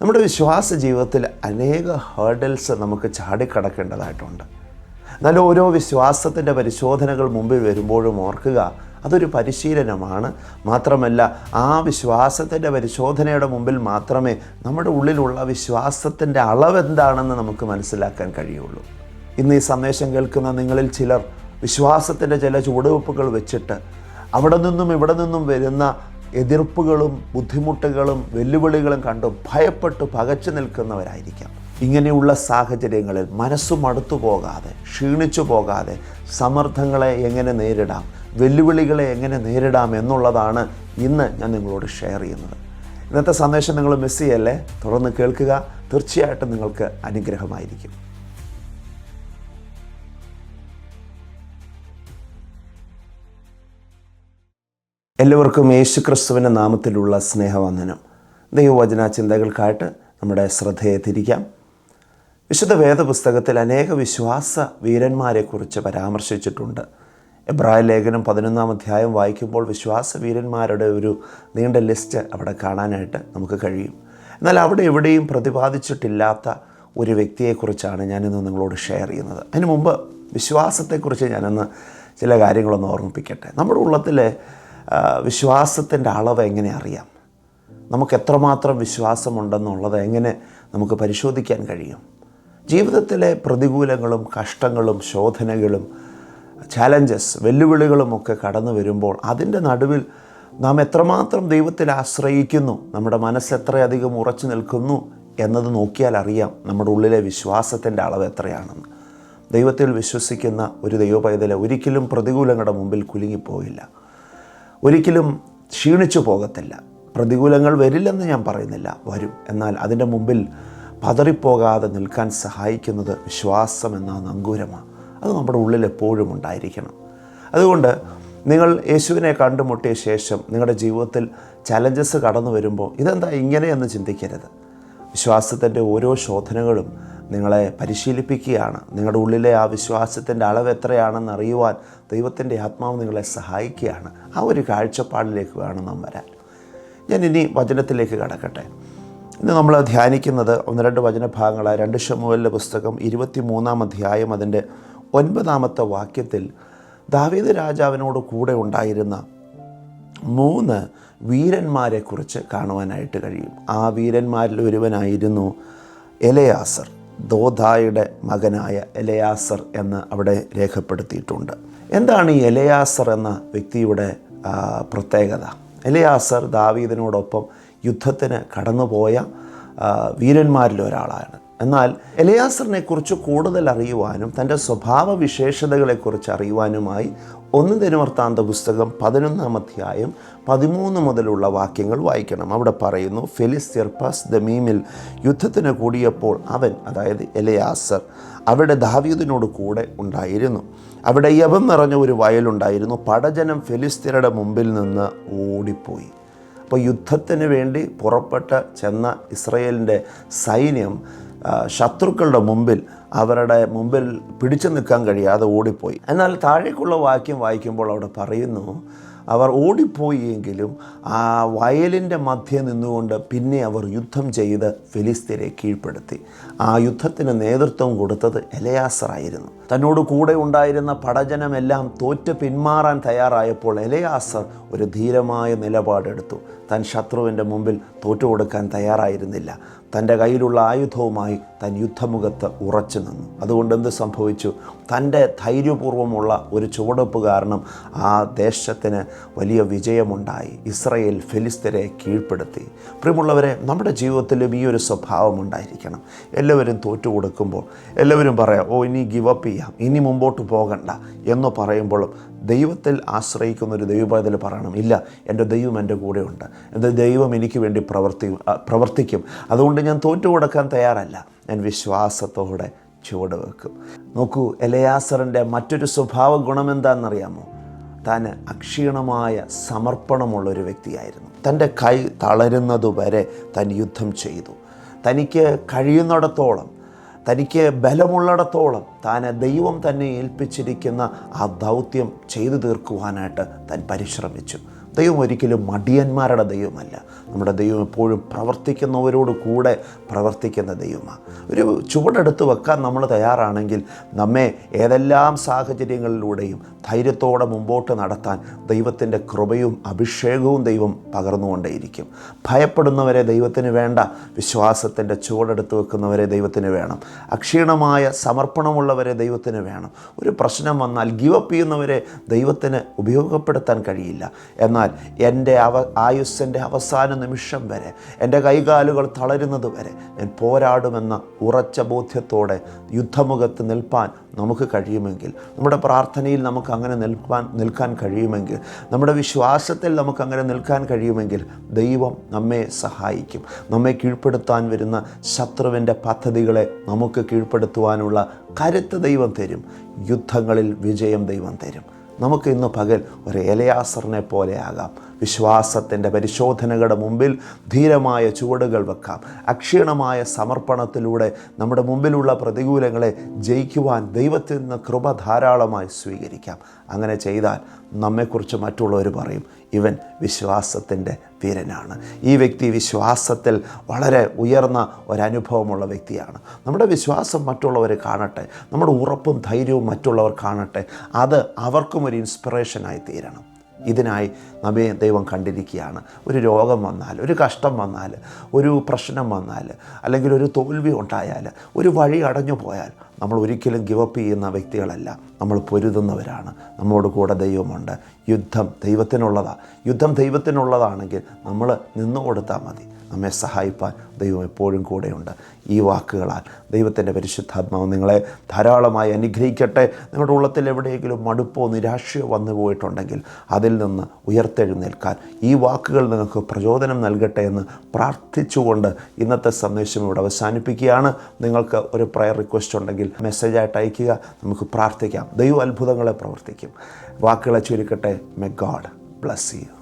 നമ്മുടെ വിശ്വാസ ജീവിതത്തിൽ അനേക ഹേർഡിൽസ് നമുക്ക് ചാടിക്കടക്കേണ്ടതായിട്ടുണ്ട്. എന്നാൽ ഓരോ വിശ്വാസത്തിന്റെ പരിശോധനകൾ മുമ്പിൽ വരുമ്പോഴും ഓർക്കുക അതൊരു പരിശീലനമാണ്. മാത്രമല്ല ആ വിശ്വാസത്തിന്റെ പരിശോധനയുടെ മുമ്പിൽ മാത്രമേ നമ്മുടെ ഉള്ളിലുള്ള വിശ്വാസത്തിന്റെ അളവെന്താണെന്ന് നമുക്ക് മനസ്സിലാക്കാൻ കഴിയുള്ളൂ. ഇന്ന് ഈ സന്ദേശം കേൾക്കുന്ന നിങ്ങളിൽ ചിലർ വിശ്വാസത്തിന്റെ ചില ചുവടുവെപ്പുകൾ വെച്ചിട്ട് അവിടെ നിന്നും ഇവിടെ നിന്നും വരുന്ന എതിർപ്പുകളും ബുദ്ധിമുട്ടുകളും വെല്ലുവിളികളും കണ്ട് ഭയപ്പെട്ട് പകച്ചു നിൽക്കുന്നവരായിരിക്കാം. ഇങ്ങനെയുള്ള സാഹചര്യങ്ങളിൽ മനസ്സ് മടുത്തു പോകാതെ ക്ഷീണിച്ചു പോകാതെ സമ്മർദ്ദങ്ങളെ എങ്ങനെ നേരിടാം വെല്ലുവിളികളെ എങ്ങനെ നേരിടാം എന്നുള്ളതാണ് ഇന്ന് ഞാൻ നിങ്ങളോട് ഷെയർ ചെയ്യുന്നത്. ഇന്നത്തെ സന്ദേശം നിങ്ങൾ മിസ് ചെയ്യല്ലേ? തുടർന്ന് കേൾക്കുക. തീർച്ചയായിട്ടും നിങ്ങൾക്ക് അനുഗ്രഹമായിരിക്കും. എല്ലാവർക്കും യേശു ക്രിസ്തുവിന്റെ നാമത്തിലുള്ള സ്നേഹവന്ദനം. ദൈവവചന ചിന്തകൾക്കായിട്ട് നമ്മുടെ ശ്രദ്ധയെ തിരിക്കാം. വിശുദ്ധ വേദപുസ്തകത്തിൽ അനേക വിശ്വാസ വീരന്മാരെക്കുറിച്ച് പരാമർശിച്ചിട്ടുണ്ട്. എബ്രായ ലേഖനം പതിനൊന്നാം അധ്യായം വായിക്കുമ്പോൾ വിശ്വാസ വീരന്മാരുടെ ഒരു നീണ്ട ലിസ്റ്റ് അവിടെ കാണാനായിട്ട് നമുക്ക് കഴിയും. എന്നാൽ അവിടെ എവിടെയും പ്രതിപാദിച്ചിട്ടില്ലാത്ത ഒരു വ്യക്തിയെക്കുറിച്ചാണ് ഞാനിന്ന് നിങ്ങളോട് ഷെയർ ചെയ്യുന്നത്. അതിനു മുമ്പ് വിശ്വാസത്തെക്കുറിച്ച് ഞാനൊന്ന് ചില കാര്യങ്ങളൊന്ന് ഓർമ്മിപ്പിക്കട്ടെ. നമ്മുടെ ഉള്ളത്തിലെ വിശ്വാസത്തിന്റെ അളവ് എങ്ങനെ അറിയാം? നമുക്ക് എത്രമാത്രം വിശ്വാസമുണ്ടെന്നുള്ളത് എങ്ങനെ നമുക്ക് പരിശോധിക്കാൻ കഴിയും? ജീവിതത്തിലെ പ്രതികൂലങ്ങളും കഷ്ടങ്ങളും ശോധനകളും ചാലഞ്ചസ് വെല്ലുവിളികളും ഒക്കെ കടന്നു വരുമ്പോൾ അതിന്റെ നടുവിൽ നാം എത്രമാത്രം ദൈവത്തിൽ ആശ്രയിക്കുന്നു? നമ്മുടെ മനസ്സ് എത്രയധികം ഉറച്ചു നിൽക്കുന്നു എന്നത് നോക്കിയാൽ അറിയാം നമ്മുടെ ഉള്ളിലെ വിശ്വാസത്തിന്റെ അളവ് എത്രയാണെന്ന്. ദൈവത്തിൽ വിശ്വസിക്കുന്ന ഒരു ദൈവപൈതലെ ഒരിക്കലും പ്രതികൂലങ്ങളുടെ മുമ്പിൽ കുലുങ്ങിപ്പോയില്ല. ഒരിക്കലും ക്ഷീണിച്ചു പോകത്തില്ല. പ്രതികൂലങ്ങൾ വരില്ലെന്ന് ഞാൻ പറയുന്നില്ല. വരും. എന്നാൽ അതിന്റെ മുമ്പിൽ പതറിപ്പോകാതെ നിൽക്കാൻ സഹായിക്കുന്നത് വിശ്വാസം എന്ന നങ്കൂരമാണ് അത് നമ്മുടെ ഉള്ളിൽ എപ്പോഴും ഉണ്ടായിരിക്കണം. അതുകൊണ്ട് നിങ്ങൾ യേശുവിനെ കണ്ടുമുട്ടിയ ശേഷം നിങ്ങളുടെ ജീവിതത്തിൽ ചലഞ്ചസ് കടന്നു വരുമ്പോൾ ഇതെന്താ ഇങ്ങനെയെന്ന് ചിന്തിക്കരുത്. വിശ്വാസത്തിന്റെ ഓരോ ശോധനകളും നിങ്ങളെ പരിശീലിപ്പിക്കുകയാണ്. നിങ്ങളുടെ ഉള്ളിലെ ആ വിശ്വാസത്തിന്റെ അളവ് എത്രയാണെന്ന് അറിയുവാൻ ദൈവത്തിന്റെ ആത്മാവ് നിങ്ങളെ സഹായിക്കുകയാണ്. ആ ഒരു കാഴ്ചപ്പാടിലേക്ക് വേണം നാം വരാൻ. ഞാൻ ഇനി വചനത്തിലേക്ക് കടക്കട്ടെ. ഇന്ന് നമ്മൾ ധ്യാനിക്കുന്നത് ഒന്ന് രണ്ട് വചനഭാഗങ്ങളായ രണ്ട് ഷമുവലിന്റെ പുസ്തകം ഇരുപത്തി മൂന്നാം അധ്യായം അതിന്റെ ഒൻപതാമത്തെ വാക്യത്തിൽ ദാവീദ് രാജാവിനോട് കൂടെ ഉണ്ടായിരുന്ന മൂന്ന് വീരന്മാരെക്കുറിച്ച് കാണുവാനായിട്ട് കഴിയും. ആ വീരന്മാരിൽ ഒരുവനായിരുന്നു എലയാസർ. ദോധായുടെ മകനായ എലയാസർ എന്ന് അവിടെ രേഖപ്പെടുത്തിയിട്ടുണ്ട്. എന്താണ് ഈ എലയാസർ എന്ന വ്യക്തിയുടെ പ്രത്യേകത? എലയാസർ ദാവീദിനോടൊപ്പം യുദ്ധത്തിന് കടന്നുപോയ വീരന്മാരിൽ ഒരാളാണ്. എന്നാൽ എലയാസറിനെ കുറിച്ച് കൂടുതൽ അറിയുവാനും തന്റെ സ്വഭാവ വിശേഷതകളെക്കുറിച്ച് അറിയുവാനുമായി ഒന്ന് ദിനവർത്താന്ത പുസ്തകം പതിനൊന്നാം അധ്യായം പതിമൂന്ന് മുതലുള്ള വാക്യങ്ങൾ വായിക്കണം. അവിടെ പറയുന്നു ഫെലിസ്ത്യർ പസ് ദമീമിൽ യുദ്ധത്തിന് കൂടിയപ്പോൾ അവൻ അതായത് എലയാസർ അവിടെ ദാവീദിനോട് കൂടെ ഉണ്ടായിരുന്നു. അവിടെ യവം നിറഞ്ഞ ഒരു വയലുണ്ടായിരുന്നു പടജനം ഫെലിസ്തീനയുടെ മുമ്പിൽ നിന്ന് ഓടിപ്പോയി. അപ്പോൾ യുദ്ധത്തിന് വേണ്ടി പുറപ്പെട്ട ചെന്ന ഇസ്രയേലിന്റെ സൈന്യം ശത്രുക്കളുടെ മുമ്പിൽ അവരുടെ മുമ്പിൽ പിടിച്ചു നിൽക്കാൻ കഴിയാതെ ഓടിപ്പോയി. എന്നാൽ താഴേക്കുള്ള വാക്യം വായിക്കുമ്പോൾ അവിടെ പറയുന്നു അവർ ഓടിപ്പോയി എങ്കിലും ആ വയലിന്റെ മധ്യം നിന്നുകൊണ്ട് പിന്നെ അവർ യുദ്ധം ചെയ്ത് ഫിലിസ്തീനെ കീഴ്പ്പെടുത്തി. ആ യുദ്ധത്തിന് നേതൃത്വം കൊടുത്തത് എലയാസറായിരുന്നു. തന്നോട് കൂടെ ഉണ്ടായിരുന്ന പടജനമെല്ലാം തോറ്റ് പിന്മാറാൻ തയ്യാറായപ്പോൾ എലയാസർ ഒരു ധീരമായ നിലപാടെടുത്തു. താൻ ശത്രുവിന്റെ മുമ്പിൽ തോറ്റുകൊടുക്കാൻ തയ്യാറായിരുന്നില്ല. തന്റെ കയ്യിലുള്ള ആയുധവുമായി താൻ യുദ്ധമുഖത്ത് ഉറച്ചു നിന്നു. അതുകൊണ്ട് എന്ത് സംഭവിച്ചു? തന്റെ ധൈര്യപൂർവമുള്ള ഒരു ചുവടുപ്പ് കാരണം ആ ദേശത്തിന് വലിയ വിജയമുണ്ടായി. ഇസ്രയേൽ ഫെലിസ്തരെ കീഴ്പ്പെടുത്തി. പ്രിയമുള്ളവരെ നമ്മുടെ ജീവിതത്തിലും ഈ ഒരു സ്വഭാവം ഉണ്ടായിരിക്കണം. എല്ലാവരും തോറ്റു കൊടുക്കുമ്പോൾ എല്ലാവരും പറയാം ഓ ഇനി ഗിവ് ചെയ്യാം ഇനി മുമ്പോട്ട് പോകണ്ട എന്ന് പറയുമ്പോഴും ദൈവത്തിൽ ആശ്രയിക്കുന്ന ഒരു ദൈവപൈതൽ പറയണം ഇല്ല എന്റെ ദൈവം എന്റെ കൂടെയുണ്ട്. എന്റെ ദൈവം എനിക്ക് വേണ്ടി പ്രവർത്തി പ്രവർത്തിക്കും. അതുകൊണ്ട് ഞാൻ തോറ്റു കൊടുക്കാൻ തയ്യാറല്ല. ഞാൻ വിശ്വാസത്തോടെ ചുവട് വെക്കും. നോക്കൂ എലയാസറിന്റെ മറ്റൊരു സ്വഭാവ ഗുണം എന്താണെന്നറിയാമോ? താൻ അക്ഷീണമായ സമർപ്പണമുള്ള ഒരു വ്യക്തിയായിരുന്നു. തന്റെ കൈ തളരുന്നതുവരെ താൻ യുദ്ധം ചെയ്തു. തനിക്ക് കഴിയുന്നിടത്തോളം തനിക്ക് ബലമുള്ളിടത്തോളം താൻ ദൈവം തന്നെ ഏൽപ്പിച്ചിരിക്കുന്ന ആ ദൗത്യം ചെയ്തു തീർക്കുവാനായിട്ട് താൻ പരിശ്രമിച്ചു. ദൈവം ഒരിക്കലും മടിയന്മാരുടെ ദൈവമല്ല. നമ്മുടെ ദൈവം എപ്പോഴും പ്രവർത്തിക്കുന്നവരോട് കൂടെ പ്രവർത്തിക്കുന്ന ദൈവമാണ്. ഒരു ചുവടെടുത്ത് വെക്കാൻ നമ്മൾ തയ്യാറാണെങ്കിൽ നമ്മെ ഏതെല്ലാം സാഹചര്യങ്ങളിലൂടെയും ധൈര്യത്തോടെ മുമ്പോട്ട് നടത്താൻ ദൈവത്തിന്റെ കൃപയും അഭിഷേകവും ദൈവം പകർന്നുകൊണ്ടേയിരിക്കും. ഭയപ്പെടുന്നവരെ ദൈവത്തിന് വേണ്ട വിശ്വാസത്തിന്റെ ചുവടെടുത്ത് വെക്കുന്നവരെ ദൈവത്തിന് വേണം. അക്ഷീണമായ സമർപ്പണമുള്ളവരെ ദൈവത്തിന് വേണം. ഒരു പ്രശ്നം വന്നാൽ ഗിവപ്പ് ചെയ്യുന്നവരെ ദൈവത്തിന് ഉപയോഗപ്പെടുത്താൻ കഴിയില്ല. എന്നാൽ എന്റെ അവ ആയുസ്സിന്റെ അവസാന നിമിഷം വരെ എന്റെ കൈകാലുകൾ തളരുന്നത് വരെ ഞാൻ പോരാടുമെന്ന ഉറച്ച ബോധ്യത്തോടെ യുദ്ധമുഖത്ത് നിൽപ്പാൻ നമുക്ക് കഴിയുമെങ്കിൽ നമ്മുടെ പ്രാർത്ഥനയിൽ നമുക്ക് അങ്ങനെ നിൽക്കാൻ നിൽക്കാൻ കഴിയുമെങ്കിൽ നമ്മുടെ വിശ്വാസത്തിൽ നമുക്ക് അങ്ങനെ നിൽക്കാൻ കഴിയുമെങ്കിൽ ദൈവം നമ്മെ സഹായിക്കും. നമ്മെ കീഴ്പ്പെടുത്താൻ വരുന്ന ശത്രുവിന്റെ പദ്ധതികളെ നമുക്ക് കീഴ്പ്പെടുത്തുവാനുള്ള കരുത്ത് ദൈവം തരും. യുദ്ധങ്ങളിൽ വിജയം ദൈവം തരും. നമുക്ക് ഇന്ന് പകൽ ഒരു എലയാസറിനെ പോലെയാകാം വിശ്വാസത്തിന്റെ പരിശോധനകളുടെ മുമ്പിൽ ധീരമായ ചുവടുകൾ വെക്കാം. അക്ഷീണമായ സമർപ്പണത്തിലൂടെ നമ്മുടെ മുമ്പിലുള്ള പ്രതികൂലങ്ങളെ ജയിക്കുവാൻ ദൈവത്തിൽ നിന്ന് കൃപ ധാരാളമായി സ്വീകരിക്കാം. അങ്ങനെ ചെയ്താൽ നമ്മെക്കുറിച്ച് മറ്റുള്ളവർ പറയും. ഇവൻ വിശ്വാസത്തിന്റെ വീരനാണ് ഈ വ്യക്തി വിശ്വാസത്തിൽ വളരെ ഉയർന്ന ഒരനുഭവമുള്ള വ്യക്തിയാണ്. നമ്മുടെ വിശ്വാസം മറ്റുള്ളവർ കാണട്ടെ. നമ്മുടെ ഉറപ്പും ധൈര്യവും മറ്റുള്ളവർ കാണട്ടെ. അത് അവർക്കും ഒരു ഇൻസ്പിറേഷനായി തീരണം. ഇതിനായി നമ്മെ ദൈവം കണ്ടിരിക്കുകയാണ്. ഒരു രോഗം വന്നാൽ ഒരു കഷ്ടം വന്നാൽ ഒരു പ്രശ്നം വന്നാൽ അല്ലെങ്കിൽ ഒരു തോൽവി ഉണ്ടായാൽ ഒരു വഴി അടഞ്ഞു പോയാൽ നമ്മൾ ഒരിക്കലും ഗിവപ്പ് ചെയ്യുന്ന വ്യക്തികളല്ല. നമ്മൾ പൊരുതുന്നവരാണ്. നമ്മോട് കൂടെ ദൈവമുണ്ട്. യുദ്ധം ദൈവത്തിനുള്ളതാണ് യുദ്ധം ദൈവത്തിനുള്ളതാണെങ്കിൽ നമ്മൾ നിന്നു കൊടുത്താൽ മതി. നമ്മെ സഹായിപ്പാൻ ദൈവം എപ്പോഴും കൂടെയുണ്ട്. ഈ വാക്കുകളാൽ ദൈവത്തിന്റെ പരിശുദ്ധാത്മാവ് നിങ്ങളെ ധാരാളമായി അനുഗ്രഹിക്കട്ടെ. നിങ്ങളുടെ ഉള്ളത്തിൽ എവിടെയെങ്കിലും മടുപ്പോ നിരാശയോ വന്നു പോയിട്ടുണ്ടെങ്കിൽ അതിൽ നിന്ന് ഉയർത്തെഴുന്നേൽക്കാൻ ഈ വാക്കുകൾ നിങ്ങൾക്ക് പ്രചോദനം നൽകട്ടെ എന്ന് പ്രാർത്ഥിച്ചുകൊണ്ട് ഇന്നത്തെ സന്ദേശം ഇവിടെ അവസാനിപ്പിക്കുകയാണ്. നിങ്ങൾക്ക് ഒരു പ്രയർ റിക്വസ്റ്റ് ഉണ്ടെങ്കിൽ മെസ്സേജായിട്ട് അയയ്ക്കുക. നമുക്ക് പ്രാർത്ഥിക്കാം. ദൈവ അത്ഭുതങ്ങളെ പ്രവർത്തിക്കും. വാക്കുകളെ ചുരുക്കട്ടെ. മെ ഗാഡ് ബ്ലസ് യു